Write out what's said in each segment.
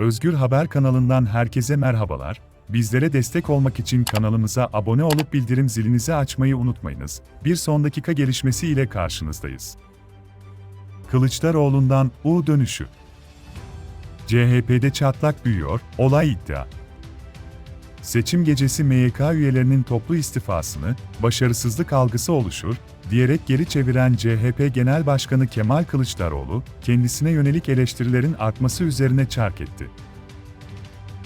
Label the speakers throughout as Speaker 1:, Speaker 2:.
Speaker 1: Özgür Haber kanalından herkese merhabalar. Bizlere destek olmak için kanalımıza abone olup bildirim zilinizi açmayı unutmayınız. Bir son dakika gelişmesi ile karşınızdayız. Kılıçdaroğlu'ndan U dönüşü. CHP'de çatlak büyüyor, olay iddia. Seçim gecesi MYK üyelerinin toplu istifasını, başarısızlık algısı oluşur, diyerek geri çeviren CHP Genel Başkanı Kemal Kılıçdaroğlu, kendisine yönelik eleştirilerin artması üzerine çark etti.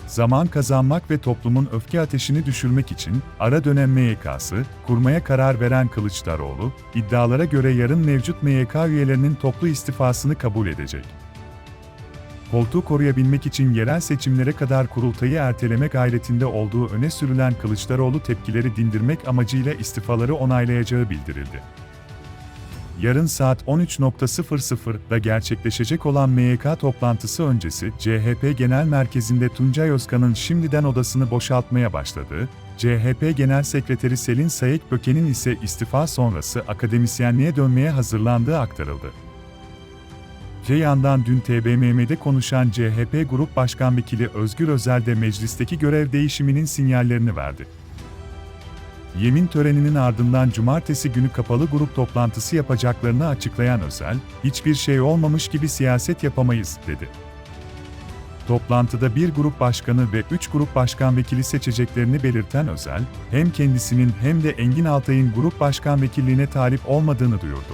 Speaker 1: Zaman kazanmak ve toplumun öfke ateşini düşürmek için ara dönem MYK'sı kurmaya karar veren Kılıçdaroğlu, iddialara göre yarın mevcut MYK üyelerinin toplu istifasını kabul edecek. Koltuğu koruyabilmek için yerel seçimlere kadar kurultayı erteleme gayretinde olduğu öne sürülen Kılıçdaroğlu tepkileri dindirmek amacıyla istifaları onaylayacağı bildirildi. Yarın saat 13.00'da gerçekleşecek olan MYK toplantısı öncesi CHP Genel Merkezi'nde Tuncay Özkan'ın şimdiden odasını boşaltmaya başladığı, CHP Genel Sekreteri Selin Sayek Böke'nin ise istifa sonrası akademisyenliğe dönmeye hazırlandığı aktarıldı. Öte yandan dün TBMM'de konuşan CHP Grup Başkan Vekili Özgür Özel de meclisteki görev değişiminin sinyallerini verdi. Yemin töreninin ardından cumartesi günü kapalı grup toplantısı yapacaklarını açıklayan Özel, hiçbir şey olmamış gibi siyaset yapamayız, dedi. Toplantıda bir grup başkanı ve üç grup başkan vekili seçeceklerini belirten Özel, hem kendisinin hem de Engin Altay'ın grup başkan vekilliğine talip olmadığını duyurdu.